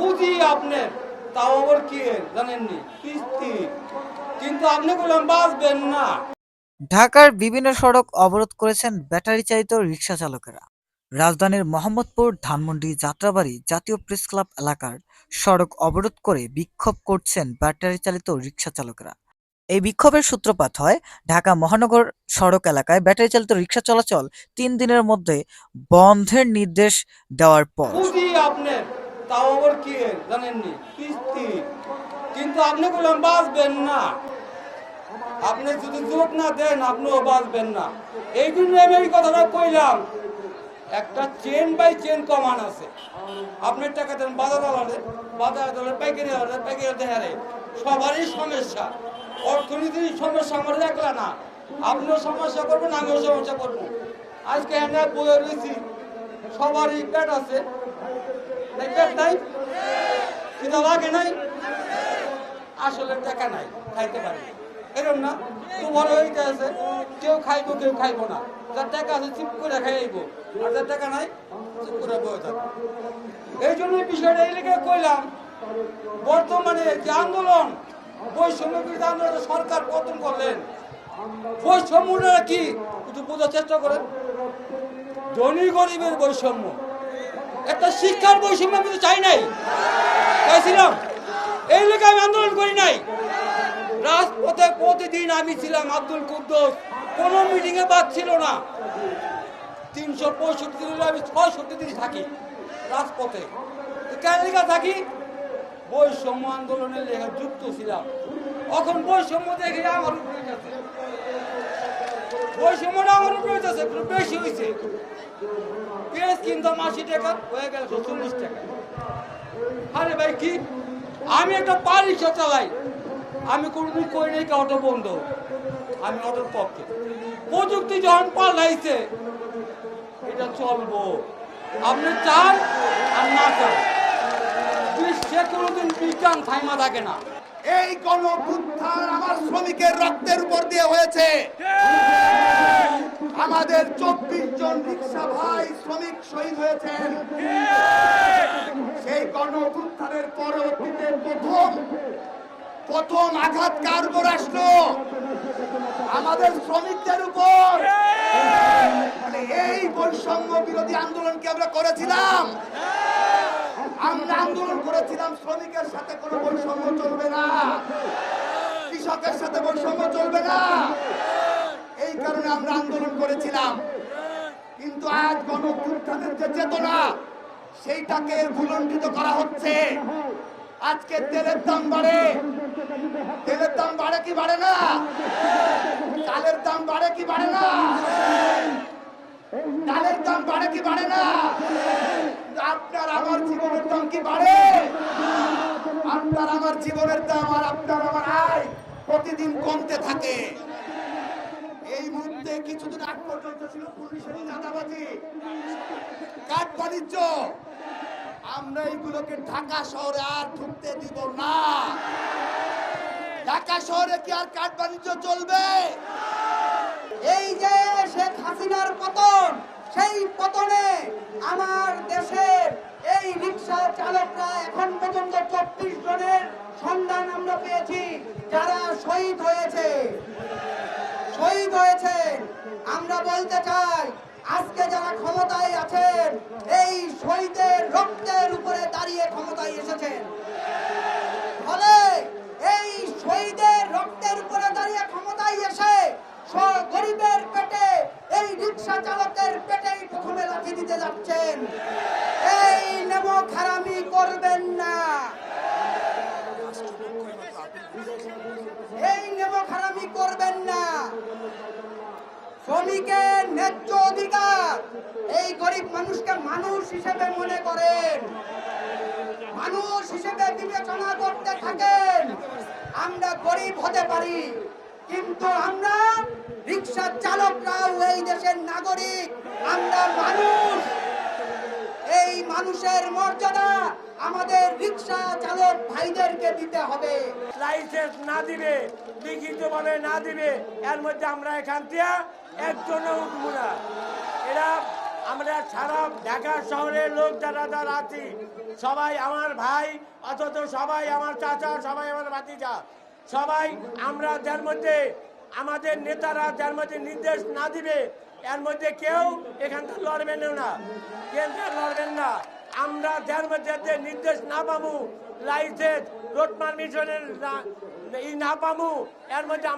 পুঁজি আপনার তাও আবার কি জানেননি? কিস্তি। কিন্তু আপনি বললেন বাঁচবেন না। ঢাকার বিভিন্ন সড়ক অবরোধ করেছেন ব্যাটারি চালিত রিক্সা চালকেরা। রাজধানীর মোহাম্মদপুর ধানমন্ডি যাত্রাবাড়ি জাতীয় প্রেস ক্লাব এলাকার সড়ক অবরোধ করে বিক্ষোভ করছেন ব্যাটারি চালিত রিক্সা চালকেরা। এই বিক্ষোভের সূত্রপাত হয় ঢাকা মহানগর সড়ক এলাকায় ব্যাটারি চালিত রিক্সা চলাচল তিন দিনের মধ্যে বন্ধের নির্দেশ দেওয়ার পর। তাও আবার কি? জানেননি? কিস্তি কিন্তু আপনি বললেন বাঁচবেন না। আপনি যদি যোগ না দেন, আপনিও বাঁচবেন না। এই জন্য আমি এই কথাটা কইলাম। একটা চেন বাই চেন কমান আছে। আপনার টাকা দেন বাজার আলাদে বাজার আলাদে, পাইকারি আলাদে, পাইকারি দেহারে সবারই সমস্যা। অর্থনীতির সমস্যা আমার দেখলা না। আপনিও সমস্যা করবেন, আমিও সমস্যা করব। আজকে হ্যাঁ বয়ে রয়েছি সবারই পেট আছে। পেট নাই? খিদা লাগে নাই? আসলে টাকা নাই, খাইতে পারি। এরকম না? তোমার ওইটা আছে, কেউ খাইবো কেউ খাইবো না। যার টাকা আছে, চুপ করে খাইবো আর যার টাকা নাই, চুপ করে বয়ে থাকব এই জন্য বিষয়টা এই লেগে কইলাম, বর্তমানে যে আন্দোলন, বৈষম্য বিরোধী আন্দোলন সরকার পতন করলেন, বৈষম্যটা কি? একটু বোঝার চেষ্টা করেন। ধনী গরিবের বৈষম্য। একটা শিক্ষার বৈষম্য আমি চাই নাই। চাইছিলাম। এই লেগে আমি আন্দোলন করি নাই। রাজপথে প্রতিদিন আমি ছিলাম আব্দুল কুদ্দোস। কোনো মিটিংয়ে বাদ ছিল না। তিনশো পঁয়ষট্টি দিনে আমি ছয়ষট্টি দিন থাকি রাজপথে। কেন লেখা থাকি? বৈষম্য আন্দোলনের লেখা যুক্ত ছিলাম। এখন বৈষম্য দেখে আমার উপরে গেছে। বৈষম্যটা আমার উপরে একটু বেশি হয়েছে। পেঁয়াজ কিনতাম আশি টাকা হয়ে গেল চল্লিশ টাকা। আরে ভাই কি? আমি একটা পারিশা চালাই। আমি কোনোদিন কই নাই অটো বন্ধ। আমি অটোর পক্ষে। প্রযুক্তি যখন পাল্টাইছে এটা চলবো। আপনি চান আর না চান। বিশ্বে কোনোদিন বিজ্ঞান থাইমা থাকে না। এই গণ আমার শ্রমিকের রক্তের উপর দিয়ে হয়েছে। আমাদের চব্বিশ জন রিক্সা ভাই শ্রমিক শহীদ হয়েছেন। সেই গণ পরবর্তীতে প্রথম প্রথম আঘাত কার উপর আসলো আমাদের শ্রমিকদের উপর। মানে এই বৈষম্য বিরোধী আন্দোলনকে আমরা করেছিলাম। আমরা আন্দোলন করেছিলাম শ্রমিকের সাথে কোনো বৈষম্য চলবে না। কৃষকের সাথে বৈষম্য চলবে না। এই কারণে আমরা আন্দোলন করেছিলাম। কিন্তু আজ গণ উত্থানের যে চেতনা, সেইটাকে ভুলণ্ঠিত করা হচ্ছে। আজকে তেলের দাম বাড়ে। তেলের দাম বাড়ে কি বাড়ে না? চালের দাম বাড়ে কি বাড়ে না? ডালের দাম বাড়ে কি বাড়ে না? আপনার আমার জীবনের দাম কি বাড়ে? আপনার আমার জীবনের দাম আর আপনার আমার আয় প্রতিদিন কমতে থাকে। কিছুদিন আগ পর্যন্ত ছিল পুলিশের চাঁদাবাজি কাঠ বাণিজ্য। আমরা এইগুলোকে ঢাকা শহরে আর ঢুকতে দিব না। ঢাকা শহরে কি আর কাঠ বাণিজ্য চলবে? এই যে শেখ হাসিনার পতন, সেই পতনে আমার দেশের এই রিক্সা চালকরা এখন পর্যন্ত চব্বিশ জনের সন্ধান আমরা পেয়েছি, যারা শহীদ হয়েছে। হয়েছেন আমরা বলতে চাই, আজকে যারা ক্ষমতায় আছেন, এই শহীদের রক্তের উপরে দাঁড়িয়ে ক্ষমতায় এসেছেন। ফলে এই শহীদের রক্তের উপরে দাঁড়িয়ে ক্ষমতায় এসে গরিবের পেটে এই রিক্সা চালকের পেটেই প্রথমে লাথি দিতে যাচ্ছেন। এই নেমো খারামি করবেন না। এই নেমো খারামি শ্রমিকের ন্যায্য অধিকার। এই গরিব মানুষকে মানুষ হিসেবে মনে করেন। মানুষ হিসেবে বিবেচনা করতে থাকেন। আমরা গরিব হতে পারি, কিন্তু আমরা রিক্সা চালকরাও এই দেশের নাগরিক। আমরা মানুষ। এই মানুষের মর্যাদা আমাদের রিক্সা চালক ভাইদেরকে দিতে হবে। লাইসেন্স না দিবে, লিখিত বলে না দিবে, এর মধ্যে আমরা এখান থেকে একজনও উঠবো না। এরা আমরা সারা ঢাকা শহরের লোক যারা যারা আছি। সবাই আমার ভাই, অথচ সবাই আমার চাচা, সবাই আমার ভাতিজা। সবাই আমরা যার মধ্যে আমাদের নেতারা যার মধ্যে নির্দেশ না দিবে, এর মধ্যে কেউ এখান থেকে লড়বেন না। কেউ লড়বেন না। আমরা যার মধ্যে নির্দেশ না পাবো, লাইসেন্স, রোড পারমিশনের ই না পাবো, এর মধ্যে